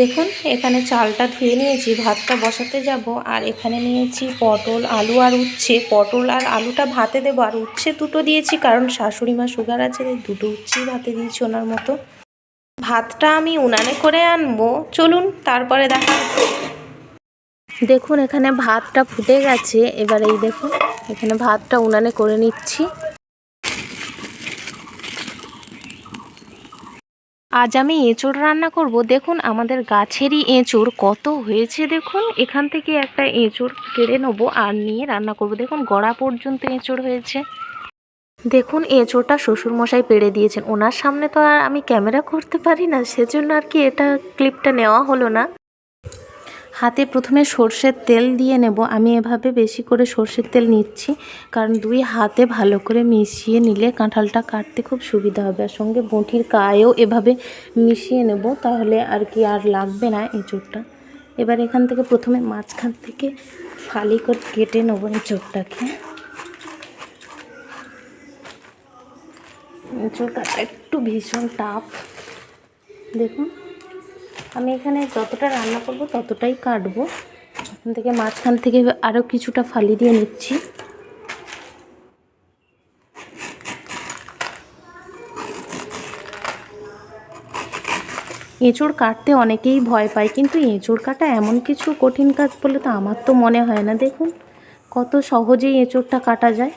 দেখুন, এখানে চালটা ধুয়ে নিয়েছি, ভাতটা বসাতে যাব, আর এখানে নিয়েছি পটল, আলু আর উচ্ছে। পটল আর আলুটা ভাতে দেবো, আর উচ্ছে দুটো দিয়েছি, কারণ শাশুড়ি মা সুগার আছে দুটো উচ্ছেই ভাতে দিয়েছি ওনার মতো। ভাতটা আমি উনানে করে আনব। চলুন, তারপরে দেখা দেখুন, এখানে ভাতটা ফুটে গেছে। এবার এই দেখুন, এখানে ভাতটা উনানে করে নিচ্ছি। আজ আমি এঁচোড় রান্না করব। দেখুন, আমাদের গাছেরই এঁচোড় কত হয়েছে দেখুন। এখান থেকে একটা এঁচোড় কেড়ে নেব আর নিয়ে রান্না করব। দেখুন, গড়া পর্যন্ত এঁচোড় হয়েছে। দেখুন, এঁচোড়টা শ্বশুরমশাই পেড়ে দিয়েছেন। ওনার সামনে তো আর আমি ক্যামেরা করতে পারি না, সেজন্য আর কি এটা ক্লিপটা নেওয়া হলো না। হাতে প্রথমে সর্ষের তেল দিয়ে নেব। আমি এভাবে বেশি করে সর্ষের তেল নিচ্ছি, কারণ দুই হাতে ভালো করে মিশিয়ে নিলে কাঁঠালটা কাটতে খুব সুবিধা হবে। আর সঙ্গে বঁটির গায়েও এভাবে মিশিয়ে নেব, তাহলে আর কি আর লাগবে না এঁচোড়টা। এবার এখান থেকে প্রথমে মাঝখান থেকে ফালি করে কেটে নেব এঁচোড়টাকে। এঁচোড় কাটা একটু ভীষণ টাফ দেখুন। আমি এখানে যতটা রান্না করব ততটাই কাটবো। এখান থেকে মাঝখান থেকে আরও কিছুটা ফালি দিয়ে নিচ্ছি। এঁচড় কাটতে অনেকেই ভয় পায়, কিন্তু এঁচড় কাটা এমন কিছু কঠিন কাজ বলে তো আমার তো মনে হয় না। দেখুন, কত সহজেই এঁচড়টা কাটা যায়।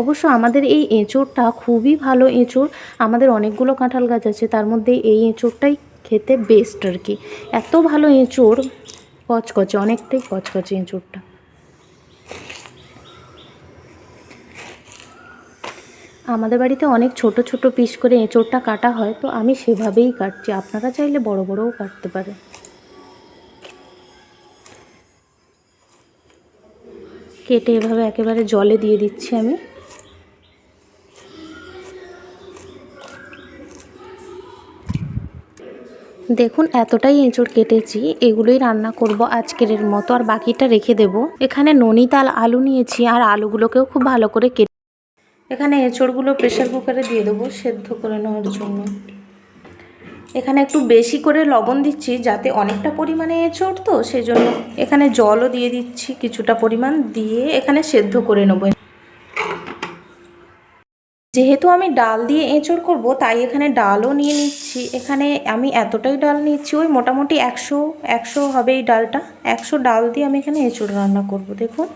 অবশ্য আমাদের এই এঁচড়টা খুবই ভালো এঁচড়। আমাদের অনেকগুলো কাঁঠাল গাছ আছে, তার মধ্যে এই এঁচড়টাই খেতে বেস্ট আর কি। এত ভালো এঁচড়, কচকচে, অনেকটাই কচকচে এঁচড়টা। আমাদের বাড়িতে অনেক ছোট ছোট পিস করে এঁচড়টা কাটা হয়, তো আমি সেভাবেই কাটছি। আপনারা চাইলে বড় বড়ও কাটতে পারেন। কেটে এভাবে একেবারে জলে দিয়ে দিচ্ছি আমি। দেখুন, এতটাই এঁচড় কেটেছি, এগুলোই রান্না করব আজকের মতো। আর বাকিটা রেখে দেব। এখানে ননিতাল আলু নিয়েছি আর আলুগুলোকেও খুব ভালো করে কেটে এখানে এঁচড়গুলো প্রেশার কুকারে দিয়ে দেবো সেদ্ধ করে নেওয়ার জন্য। এখানে একটু বেশি করে লবণ দিচ্ছি যাতে অনেকটা পরিমাণে এঁচড় তো, সেই জন্য এখানে জলও দিয়ে দিচ্ছি, কিছুটা পরিমাণ দিয়ে এখানে সেদ্ধ করে নেব। যেহেতু আমি ডাল দিয়ে এঁচড় করব, তাই এখানে ডালও নিয়ে নিচ্ছি। এখানে আমি এতটাই ডাল নিচ্ছি, ওই মোটামুটি একশো একশো হবে এই ডালটা। একশো ডাল দিয়ে আমি এখানে এঁচড় রান্না করব, দেখুন।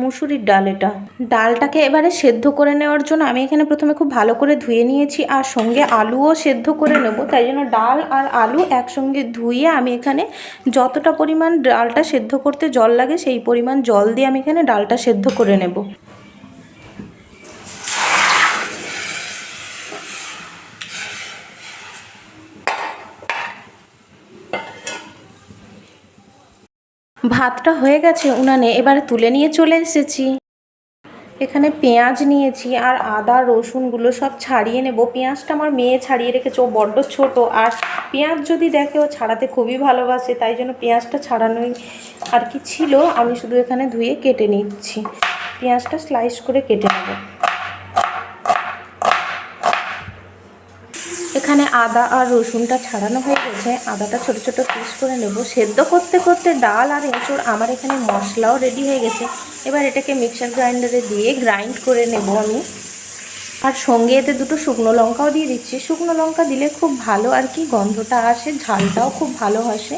মুসুরির ডাল এটা। ডালটাকে এবারে সেদ্ধ করে নেওয়ার জন্য আমি এখানে প্রথমে খুব ভালো করে ধুয়ে নিয়েছি, আর সঙ্গে আলুও সেদ্ধ করে নেব। তাই জন্য ডাল আর আলু একসঙ্গে ধুয়ে আমি এখানে যতটা পরিমাণ ডালটা সেদ্ধ করতে জল লাগে, সেই পরিমাণ জল দিয়ে আমি এখানে ডালটা সেদ্ধ করে নেব। ভাতটা হয়ে গেছে উনানে, এবারে তুলে নিয়ে চলে এসেছি। এখানে পেঁয়াজ নিয়েছি আর আদা, রসুনগুলো সব ছাড়িয়ে নেব। পেঁয়াজটা আমার মেয়ে ছাড়িয়ে রেখেছে, ও বড্ড ছোট। আর পেঁয়াজ যদি দেখে ও ছাড়াতে খুবই ভালোবাসে, তাই জন্য পেঁয়াজটা ছাড়ানোই আর কি ছিল, আমি শুধু এখানে ধুয়ে কেটে নিচ্ছি। পেঁয়াজটা স্লাইস করে কেটে নেব। এখানে আদা আর রসুনটা ছাড়ানো হয়ে গেছে। আদাটা ছোট ছোট পিস করে নেব। সেদ্ধ করতে করতে ডাল আর এঁচড় আমার এখানে মশলাও রেডি হয়ে গেছে। এবার এটাকে মিক্সার গ্রাইন্ডারে দিয়ে গ্রাইন্ড করে নেব আমি। আর সঙ্গে এতে দুটো শুকনো লঙ্কাও দিয়ে দিচ্ছি। শুকনো লঙ্কা দিলে খুব ভালো আর কি গন্ধটা আসে, ঝালটাও খুব ভালো আসে।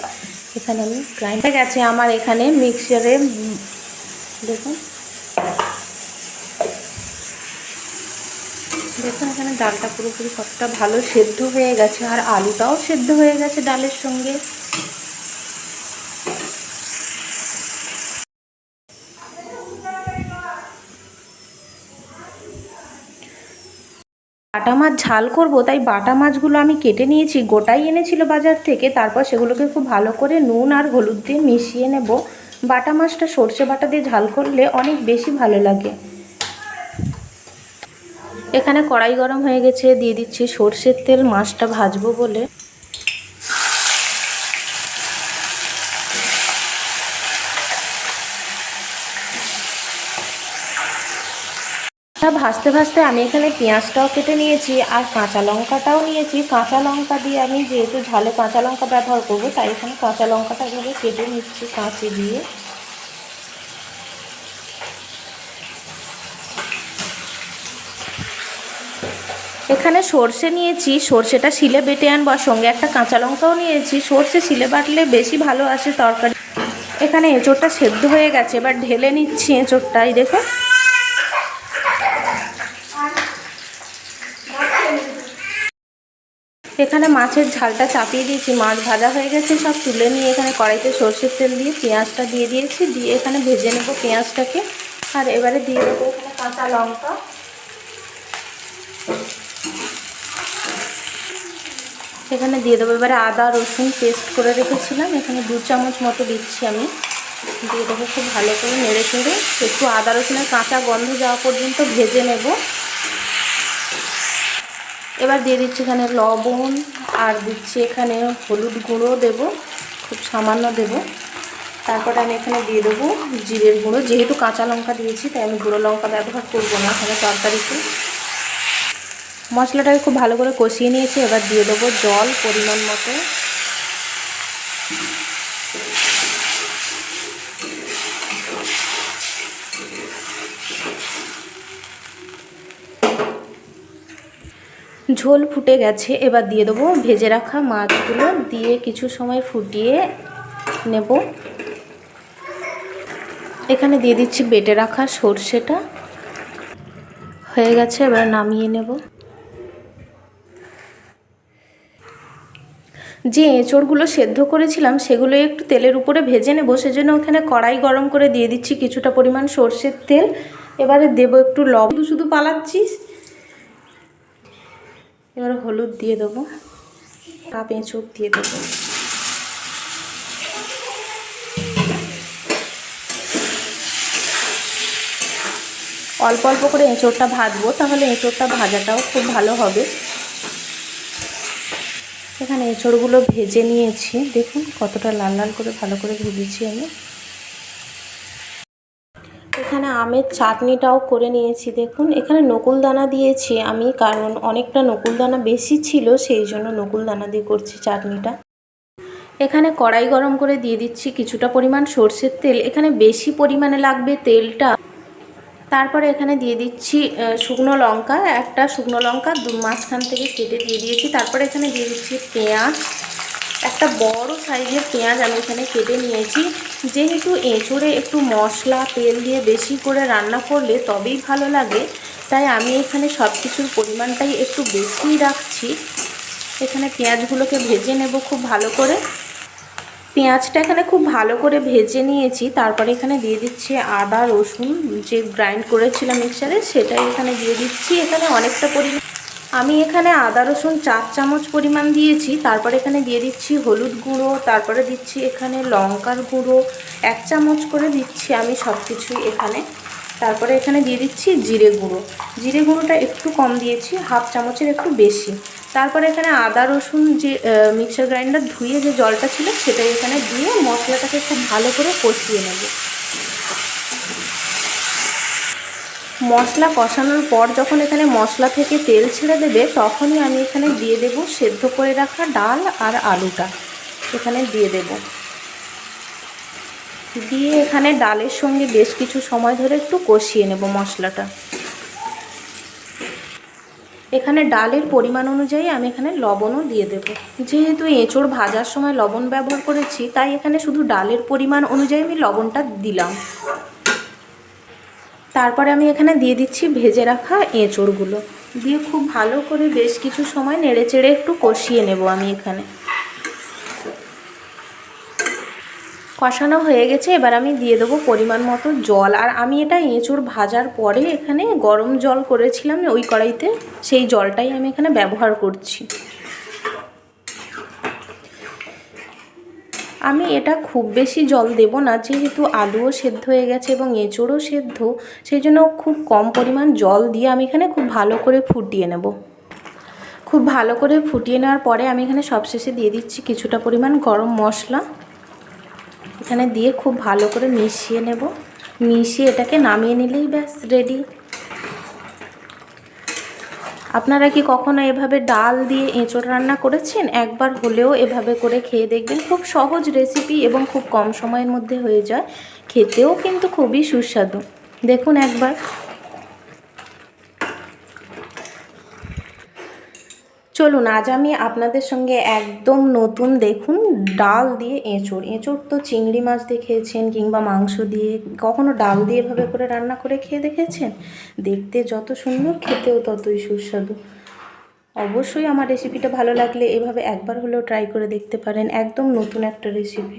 এখানে আমি গ্রাইন্ড হয়ে গেছে আমার এখানে মিক্সারে দেখুন। দেখুন, এখানে ডালটা পুরোপুরি সবটা ভালো সেদ্ধ হয়ে গেছে, আর আলুটাও সেদ্ধ হয়ে গেছে ডালের সঙ্গে। বাটা মাছ ঝাল করব, তাই বাটা মাছগুলো আমি কেটে নিয়েছি, গোটাই এনেছিল বাজার থেকে, তারপর সেগুলোকে খুব ভালো করে নুন আর হলুদ দিয়ে মিশিয়ে নেব। বাটা মাছটা সর্ষে বাটা দিয়ে ঝাল করলে অনেক বেশি ভালো লাগে। এখানে কড়াই গরম হয়ে গেছে, দিয়ে দিচ্ছি সর্ষের তেল, মাছটা ভাজবো বলে। ভাজতে ভাজতে আমি এখানে পেঁয়াজটাও কেটে নিয়েছি আর কাঁচা লঙ্কাটাও নিয়েছি। কাঁচা লঙ্কা দিয়ে আমি যেহেতু ঝালে কাঁচা লঙ্কা ব্যবহার করব, তাই এখানে কাঁচা লঙ্কাটা এভাবে কেটে নিচ্ছি, কাঁচি দিয়ে। এখানে সর্ষে নিয়েছি, সর্ষেটা শিলে বেটে আনব আর সঙ্গে একটা কাঁচা লঙ্কাও নিয়েছি। সর্ষে শিলে বাটলে বেশি ভালো আসে তরকারি। এখানে এঁচোড়টা সেদ্ধ হয়ে গেছে, এবার ঢেলে নিচ্ছি এঁচোড়টা, এই দেখো এখানে মাছের ঝালটা চাপিয়ে দিয়েছি, মাছ ভাজা হয়ে গেছে, সব তুলে নিয়ে এখানে কড়াইতে সর্ষের তেল দিয়ে পেঁয়াজটা দিয়ে দিয়েছি, দিয়ে এখানে ভেজে নেব পেঁয়াজটাকে। আর এবারে দিয়ে দেবো এখানে কাঁচা লঙ্কা। এখানে দিয়ে দেবো। এবারে আদা, রসুন পেস্ট করে রেখেছিলাম। এখানে দু চামচ মতো দিচ্ছি আমি। দিয়ে দেবো খুব ভালো করে নেড়ে চেড়ে। একটু আদা, রসুনের কাঁচা গন্ধ যাওয়া পর্যন্ত ভেজে নেব। এবার দিয়ে দিচ্ছি এখানে লবণ আর দিচ্ছি এখানে হলুদ গুঁড়ো দেব। খুব সামান্য দেব। তারপরে আমি এখানে দিয়ে দেবো জিরের গুঁড়ো। যেহেতু কাঁচা লঙ্কা দিয়েছি, তাই আমি গুঁড়ো লঙ্কা ব্যবহার করব না এখানে তরকারিতে। মশলাটাকে খুব ভালো করে কষিয়ে নিয়েছি, এবার দিয়ে দেবো জল পরিমাণ মতো। ঝোল ফুটে গেছে, এবার দিয়ে দেবো ভেজে রাখা মাছগুলো, দিয়ে কিছু সময় ফুটিয়ে নেব। এখানে দিয়ে দিচ্ছি বেটে রাখা সর্ষেটা। হয়ে গেছে, এবার নামিয়ে নেব। যে এঁচড়গুলো সেদ্ধ করেছিলাম সেগুলো একটু তেলের উপরে ভেজে নেব। সেজন্য ওখানে কড়াই গরম করে দিয়ে দিচ্ছি কিছুটা পরিমাণ সর্ষের তেল। এবারে দেবো একটু লবণ শুধু পালাচ্ছিস? এবার হলুদ দিয়ে দেবো। কাপ এঁচড় দিয়ে দেবো। অল্প অল্প করে এঁচড়টা ভাজবো, তাহলে এঁচড়টা ভাজাটাও খুব ভালো হবে। এখানে এঁচড়গুলো ভেজে নিয়েছি। দেখুন কতটা লাল লাল করে ভালো করে ভেজেছি আমি। এখানে আমের চাটনিটাও করে নিয়েছি, দেখুন। এখানে নকুল দানা দিয়েছি আমি, কারণ অনেকটা নকুল দানা বেশি ছিল, সেই জন্য নকুল দানা দিয়ে করছি চাটনিটা। এখানে কড়াই গরম করে দিয়ে দিচ্ছি কিছুটা পরিমাণ সর্ষের তেল। এখানে বেশি পরিমাণে লাগবে তেলটা তারপরে এখানে দিয়ে দিচ্ছি শুকনো লঙ্কা, একটা শুকনো লঙ্কা দু মাঝখান থেকে কেটে দিয়ে দিয়েছি। তারপরে এখানে দিয়ে দিচ্ছি পেঁয়াজ, একটা বড় সাইজের পেঁয়াজ আমি এখানে কেটে নিয়েছি। যেহেতু এঁচড়ে একটু মশলা, তেল দিয়ে বেশি করে রান্না করলে তবেই ভালো লাগে, তাই আমি এখানে সব কিছুর পরিমাণটাই একটু বেশিই রাখছি। এখানে পেঁয়াজগুলোকে ভেজে নেব খুব ভালো করে। পেঁয়াজটা এখানে খুব ভালো করে ভেজে নিয়েছি। তারপরে এখানে দিয়ে দিচ্ছি আদা, রসুন, যে গ্রাইন্ড করেছিলাম মিক্সারে সেটাই এখানে দিয়ে দিচ্ছি। এখানে অনেকটা পরিমাণ আমি এখানে আদা, রসুন চার চামচ পরিমাণ দিয়েছি। তারপরে এখানে দিয়ে দিচ্ছি হলুদ গুঁড়ো। তারপরে দিচ্ছি এখানে লঙ্কার গুঁড়ো। এক চামচ করে দিচ্ছি আমি সব কিছুই এখানে। তারপরে এখানে দিয়ে দিচ্ছি জিরে গুঁড়ো। জিরে গুঁড়োটা একটু কম দিয়েছি, হাফ চামচের একটু বেশি। তারপরে এখানে আদা, রসুন যে মিক্সার গ্রাইন্ডার ধুয়ে যে জলটা ছিল সেটাই এখানে দিয়ে মশলাটাকে খুব ভালো করে কষিয়ে নেব। মশলা কষানোর পর যখন এখানে মশলা থেকে তেল ছেড়ে দেবে, তখনই আমি এখানে দিয়ে দেব সেদ্ধ করে রাখা ডাল আর আলুটা। এখানে দিয়ে দেব। দিয়ে এখানে ডালের সঙ্গে বেশ কিছু সময় ধরে একটু কষিয়ে নেব মশলাটা। এখানে ডালের পরিমাণ অনুযায়ী আমি এখানে লবণও দিয়ে দেব। যেহেতু এঁচোড় ভাজার সময় লবণ ব্যবহার করেছি, তাই এখানে শুধু ডালের পরিমাণ অনুযায়ী আমি লবণটা দিলাম। তারপরে আমি এখানে দিয়ে দিচ্ছি ভেজে রাখা এঁচোড়গুলো। দিয়ে খুব ভালো করে বেশ কিছু সময় নেড়ে চেড়ে একটু কষিয়ে নেব আমি এখানে। কষানো হয়ে গেছে, এবার আমি দিয়ে দেবো পরিমাণ মতো জল। আর আমি এটা এঁচড় ভাজার পরে এখানে গরম জল করেছিলাম ওই কড়াইতে, সেই জলটাই আমি এখানে ব্যবহার করছি। আমি এটা খুব বেশি জল দেব না, যেহেতু আলুও সেদ্ধ হয়ে গেছে এবং এঁচড়ও সেদ্ধ, সেই জন্য খুব কম পরিমাণ জল দিয়ে আমি এখানে খুব ভালো করে ফুটিয়ে নেব। খুব ভালো করে ফুটিয়ে নেওয়ার পরে আমি এখানে সবশেষে দিয়ে দিচ্ছি কিছুটা পরিমাণ গরম মশলা। এখানে দিয়ে খুব ভালো করে মিশিয়ে নেব। মিশিয়ে এটাকে নামিয়ে নিলেই ব্যাস রেডি আপনারা কি কখনো এভাবে ডাল দিয়ে এঁচোড় রান্না করেছেন? একবার হলেও এভাবে করে খেয়ে দেখবেন, খুব সহজ রেসিপি এবং খুব কম সময়ের মধ্যে হয়ে যায়। খেতেও কিন্তু খুবই সুস্বাদু। দেখুন একবার চলুন, আজ আমি আপনাদের সঙ্গে একদম নতুন দেখুন, ডাল দিয়ে এঁচড়। এঁচড় তো চিংড়ি মাছ দিয়ে খেয়েছেন কিংবা মাংস দিয়ে, কখনো ডাল দিয়ে এভাবে করে রান্না করে খেয়ে দেখেছেন? দেখতে যত সুন্দর, খেতেও ততই সুস্বাদু। অবশ্যই আমার রেসিপিটা ভালো লাগলে এভাবে একবার হলেও ট্রাই করে দেখতে পারেন, একদম নতুন একটা রেসিপি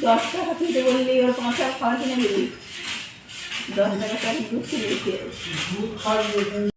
দশ টাকা খেতে বললি ওর পাঁচ টাকা খাওয়া কিনে দিলি দশ টাকা দুধ কিনে দিতে